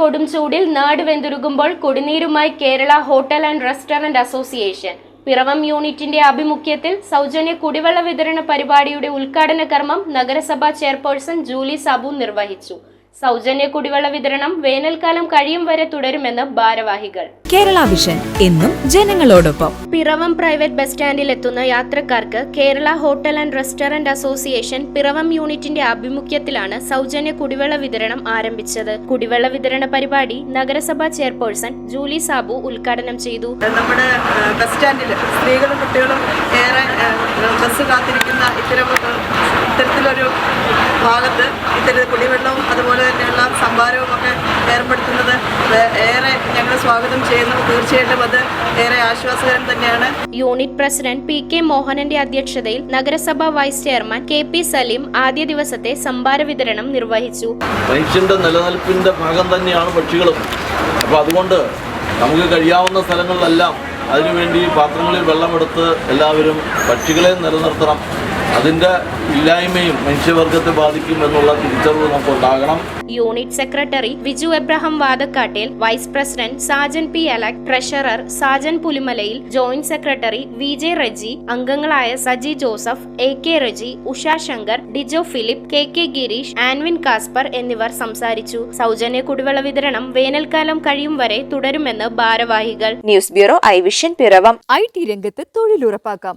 കൊടും ചൂടിൽ നാട് വെന്തുരുകുമ്പോൾ കുടിനീരുമായി Kerala hotel and restaurant association. Piravom യൂണിറ്റിന്റെ ആഭിമുഖ്യത്തിൽ സൗജന്യ കുടിവെള്ള വിതരണ പരിപാടിയുടെ ഉദ്ഘാടന കർമ്മം നഗരസഭാ ചെയർപേഴ്സൺ ജൂലി സാബു നിർവഹിച്ചു. സൗജന്യ കുടിവെള്ള വിതരണം വേനൽക്കാലം കഴിയും വരെ തുടരുമെന്ന് ഭാരവാഹികൾ. കേരള വിഷൻ എന്നും ജനങ്ങളോടൊപ്പം. പിറവം പ്രൈവറ്റ് ബസ് സ്റ്റാൻഡിൽ എത്തുന്ന യാത്രക്കാർക്ക് Kerala hotel and restaurant association Piravom യൂണിറ്റിന്റെ ആഭിമുഖ്യത്തിലാണ് സൗജന്യ കുടിവെള്ള വിതരണം ആരംഭിച്ചത്. കുടിവെള്ള വിതരണ പരിപാടി നഗരസഭാ ചെയർപേഴ്സൺ ജൂലി സാബു ഉദ്ഘാടനം ചെയ്തു. നമ്മുടെ ബസ് സ്റ്റാൻഡിൽ സ്ത്രീകളും കുട്ടികളും ഏറെ ബസ് കാത്തിരിക്കുന്ന ഇത്തരം ഇത്തരത്തിലൊരു ഭാഗത്ത് ഇത്തരം കുടിവെള്ളവും അതുപോലെ തന്നെയുള്ള സംഭാരവും ഒക്കെ ഏർപ്പെടുത്തുന്നത് ഏറെ ഞങ്ങൾ സ്വാഗതം ചെയ്യുന്നു. തീർച്ചയായിട്ടും അത് ഏറെ ആശ്വാസകരം തന്നെയാണ്. യൂണിറ്റ് പ്രസിഡന്റ് പി കെ മോഹനന്റെ അധ്യക്ഷതയിൽ നഗരസഭാ vice chairman K P Saleem ആദ്യ ദിവസത്തെ സംഭാര വിതരണം നിർവഹിച്ചു. മനുഷ്യന്റെ നിലനിൽപ്പിന്റെ ഭാഗം തന്നെയാണ് പക്ഷികളും. അപ്പോൾ അതുകൊണ്ട് നമുക്ക് കഴിയാവുന്ന സ്ഥലങ്ങളിലെല്ലാം അതിനുവേണ്ടി പാത്രങ്ങളിൽ വെള്ളമെടുത്ത് എല്ലാവരും പക്ഷികളെ നിലനിർത്തണം. അതിന്റെ ഇല്ലായ്മയും മനുഷ്യവർഗത്തെ ബാധിക്കും എന്നുള്ള തിരിച്ചറിവ് നമുക്ക് ഉണ്ടാകണം unit secretary Viju Abraham Vadakkattel vice president Sajan P Alex treasurer Sajan Pulimalayil joint secretary V J Reji അംഗങ്ങളായ Saji Joseph A K Reji Usha Shankar Dijo Philip K K Gireesh Anvin Casper എന്നിവർ സംസാരിച്ചു. സൗജന്യ കുടിവെള്ള വിതരണം വേനൽക്കാലം കഴിയും വരെ തുടരുമെന്ന് ഭാരവാഹികൾ. News bureau I vision Piravom. I T രംഗത്ത് തൊഴിലുറപ്പാക്കാം.